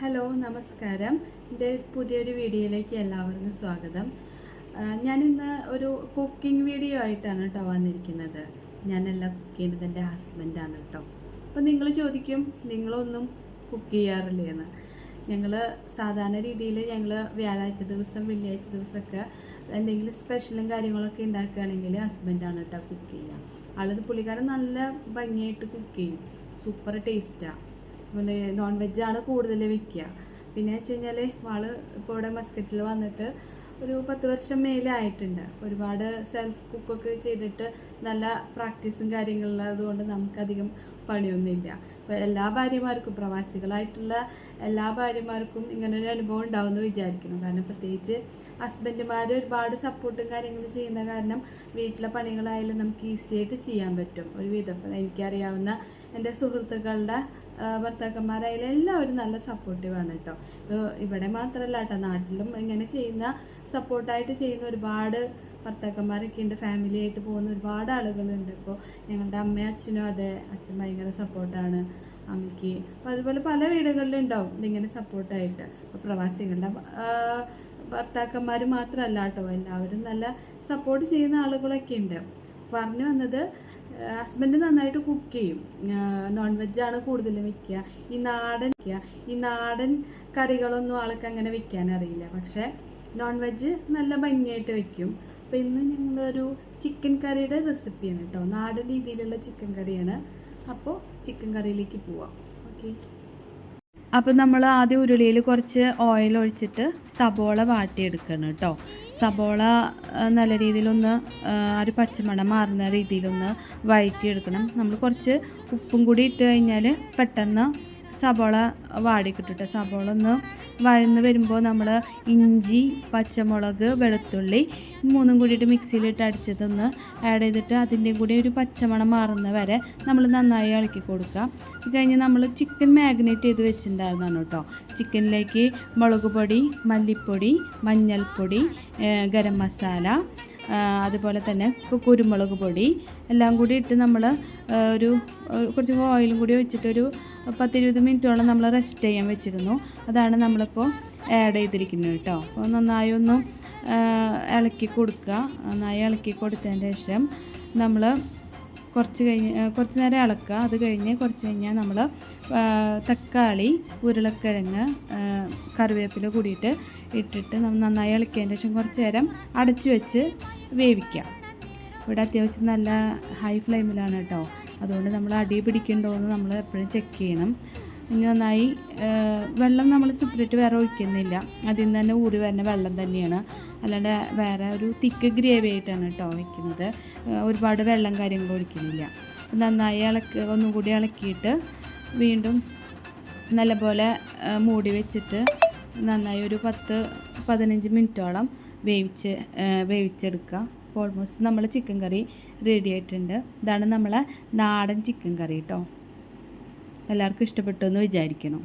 Hello നമസ്കാരം. എന്റെ പുതിയൊരു വീഡിയോയിലേക്ക് എല്ലാവർക്കും സ്വാഗതം. ഞാനിന്ന് ഒരു കുക്കിംഗ് വീഡിയോ ആയിട്ടാണ് കേട്ടോ വന്നിരിക്കുന്നത്. ഞാനല്ല കുക്ക് ചെയ്യുന്നത് എന്റെ ഹസ്ബൻഡാണ് കേട്ടോ. അപ്പോൾ നിങ്ങൾ ചോദിക്കും നിങ്ങളൊന്നും കുക്ക് ചെയ്യാറില്ലേ എന്ന്. ഞങ്ങൾ സാധാരണ രീതിയിൽ ഞങ്ങൾ വ്യാഴാഴ്ച ദിവസം വെള്ളിയാഴ്ച ദിവസമൊക്കെ എന്തെങ്കിലും സ്പെഷ്യലും കാര്യങ്ങളൊക്കെ ഉണ്ടാക്കുകയാണെങ്കിൽ ഹസ്ബൻഡാണ് കേട്ടോ കുക്ക് ചെയ്യുക. ആളത് പുള്ളിക്കാരൻ നല്ല ഭംഗിയായിട്ട് കുക്ക് ചെയ്യും. സൂപ്പർ ടേസ്റ്റാണ് അതുപോലെ നോൺ വെജാണ് കൂടുതൽ വിൽക്കുക പിന്നെ വെച്ച് കഴിഞ്ഞാൽ വാൾ ഇപ്പോൾ ഇവിടെ മസ്കറ്റിൽ വന്നിട്ട് ഒരു പത്ത് വർഷം മേലെ ആയിട്ടുണ്ട്. ഒരുപാട് സെൽഫ് കുക്കൊക്കെ ചെയ്തിട്ട് നല്ല പ്രാക്ടീസും കാര്യങ്ങളുള്ളത് കൊണ്ട് നമുക്കധികം പണിയൊന്നുമില്ല. ഇപ്പോൾ എല്ലാ ഭാര്യമാർക്കും പ്രവാസികളായിട്ടുള്ള എല്ലാ ഭാര്യമാർക്കും ഇങ്ങനെ ഒരു അനുഭവം ഉണ്ടാവുമെന്ന് വിചാരിക്കണം കാരണം പ്രത്യേകിച്ച് ഹസ്ബൻഡുമാർ ഒരുപാട് സപ്പോർട്ടും കാര്യങ്ങളും ചെയ്യുന്ന കാരണം വീട്ടിലെ പണികളായാലും നമുക്ക് ഈസി ആയിട്ട് ചെയ്യാൻ പറ്റും. ഒരു വിധം ഇപ്പം എനിക്കറിയാവുന്ന എന്റെ സുഹൃത്തുക്കളുടെ ഭർത്താക്കന്മാരായാലും എല്ലാവരും നല്ല സപ്പോർട്ടീവാണ് കേട്ടോ. ഇപ്പോൾ ഇവിടെ മാത്രമല്ല കേട്ടോ നാട്ടിലും ഇങ്ങനെ ചെയ്യുന്ന സപ്പോർട്ടായിട്ട് ചെയ്യുന്ന ഒരുപാട് ഭർത്താക്കന്മാരൊക്കെ ഉണ്ട്. ഫാമിലിയായിട്ട് പോകുന്ന ഒരുപാട് ആളുകളുണ്ട്. ഇപ്പോൾ ഞങ്ങളുടെ അമ്മയും അച്ഛനും അതെ അച്ഛൻ ഭയങ്കര സപ്പോർട്ടാണ് അമ്മയ്ക്ക്. അപ്പോൾ അതുപോലെ പല വീടുകളിലും ഉണ്ടാവും ഇതിങ്ങനെ സപ്പോർട്ടായിട്ട് ആയിട്ട്. പ്രവാസികളുടെ ഭർത്താക്കന്മാർ മാത്രമല്ല കേട്ടോ. എല്ലാവരും നല്ല സപ്പോർട്ട് ചെയ്യുന്ന ആളുകളൊക്കെ ഉണ്ട്. പറഞ്ഞു വന്നത് ഹസ്ബൻഡ് നന്നായിട്ട് കുക്ക് ചെയ്യും. നോൺ വെജാണ് കൂടുതലും വെക്കുക. ഈ നാടൻ ഈ നാടൻ കറികളൊന്നും ആൾക്ക് അങ്ങനെ വെക്കാൻ അറിയില്ല. പക്ഷേ നോൺ വെജ് നല്ല ഭംഗിയായിട്ട് വെക്കും. അപ്പോൾ ഇന്ന് ഞങ്ങളൊരു ചിക്കൻ കറിയുടെ റെസിപ്പിയാണ് കേട്ടോ നാടൻ രീതിയിലുള്ള ചിക്കൻ കറിയാണ് അപ്പോൾ ചിക്കൻ കറിയിലേക്ക് പോവാം. ഓക്കെ അപ്പോൾ നമ്മൾ ആദ്യം ഉരുളിയിൽ കുറച്ച് ഓയിൽ ഒഴിച്ചിട്ട് സബോള വാട്ടിയെടുക്കണം കേട്ടോ സബോള നല്ല രീതിയിലൊന്ന് ഒരു പച്ചമണം മാറുന്ന രീതിയിലൊന്ന് വഴറ്റിയെടുക്കണം. നമ്മൾ കുറച്ച് ഉപ്പും കൂടി ഇട്ട് കഴിഞ്ഞാൽ പെട്ടെന്ന് സബോള വാടി കിട്ടും സബോള ഒന്ന് വഴന്ന് വരുമ്പോൾ നമ്മൾ ഇഞ്ചി പച്ചമുളക് വെളുത്തുള്ളി മൂന്നും കൂടിയിട്ട് മിക്സിയിലിട്ട് അടിച്ചതൊന്ന് ആഡ് ചെയ്തിട്ട് അതിന്റെയും കൂടി ഒരു പച്ചമണം മാറുന്ന വരെ നമ്മൾ നന്നായി ഇളക്കി കൊടുക്കുക. അത് കഴിഞ്ഞ് നമ്മൾ ചിക്കൻ മാഗ്നേറ്റ് ചെയ്ത് വെച്ചിട്ടുണ്ടായിരുന്നാണ് കേട്ടോ. ചിക്കനിലേക്ക് മുളക് പൊടി മല്ലിപ്പൊടി മഞ്ഞൾപ്പൊടി ഗരം മസാല അതുപോലെ തന്നെ ഇപ്പോൾ കുരുമുളക് പൊടി എല്ലാം കൂടി ഇട്ട് നമ്മൾ ഒരു കുറച്ച് ഓയിലും കൂടി വെച്ചിട്ടൊരു പത്തിരുപത് മിനിറ്റോളം നമ്മൾ റെസ്റ്റ് ചെയ്യാൻ വെച്ചിരുന്നു. അതാണ് നമ്മളിപ്പോൾ ആഡ് ചെയ്തിരിക്കുന്നത് കേട്ടോ. അപ്പോൾ നന്നായി ഒന്ന് ഇളക്കി കൊടുക്കുക. നന്നായി ഇളക്കി കൊടുത്തതിന് ശേഷം നമ്മൾ കുറച്ച് കഴിഞ്ഞ് കുറച്ച് നേരം ഇളക്കുക. അത് കഴിഞ്ഞ് കുറച്ച് കഴിഞ്ഞാൽ നമ്മൾ തക്കാളി ഉരുളക്കിഴങ്ങ് കറിവേപ്പില കൂടിയിട്ട് ഇട്ടിട്ട് നമ്മൾ നന്നായി ഇളക്കിയതിന് ശേഷം കുറച്ച് നേരം അടച്ചു വെച്ച് വേവിക്കാം ഇവിടെ അത്യാവശ്യം നല്ല ഹൈ ഫ്ലെയിമിലാണ് കേട്ടോ. അതുകൊണ്ട് നമ്മൾ അടി പിടിക്കണ്ടോ എന്ന് നമ്മൾ എപ്പോഴും ചെക്ക് ചെയ്യണം. ഇനി നന്നായി വെള്ളം നമ്മൾ സെപ്പറേറ്റ് വേറെ ഒഴിക്കുന്നില്ല. അതിൽ നിന്ന് തന്നെ ഊറി വരുന്ന വെള്ളം തന്നെയാണ്. അല്ലാണ്ട് വേറെ ഒരു തിക്ക് ഗ്രേവി ആയിട്ടാണ് കേട്ടോ വയ്ക്കുന്നത് ഒരുപാട് വെള്ളം കാര്യങ്ങളും ഒഴിക്കുന്നില്ല. നന്നായി ഇളക്ക് ഒന്നും കൂടി ഇളക്കിയിട്ട് വീണ്ടും നല്ലപോലെ മൂടി വെച്ചിട്ട് നന്നായി ഒരു പത്ത് പതിനഞ്ച് മിനിറ്റോളം വേവിച്ച് വേവിച്ചെടുക്കുക. അപ്പോൾ ഓൾമോസ്റ്റ് നമ്മൾ ചിക്കൻ കറി റെഡി ആയിട്ടുണ്ട്. ഇതാണ് നമ്മളെ നാടൻ ചിക്കൻ കറി കേട്ടോ എല്ലാവർക്കും ഇഷ്ടപ്പെട്ടു എന്ന് വിചാരിക്കണം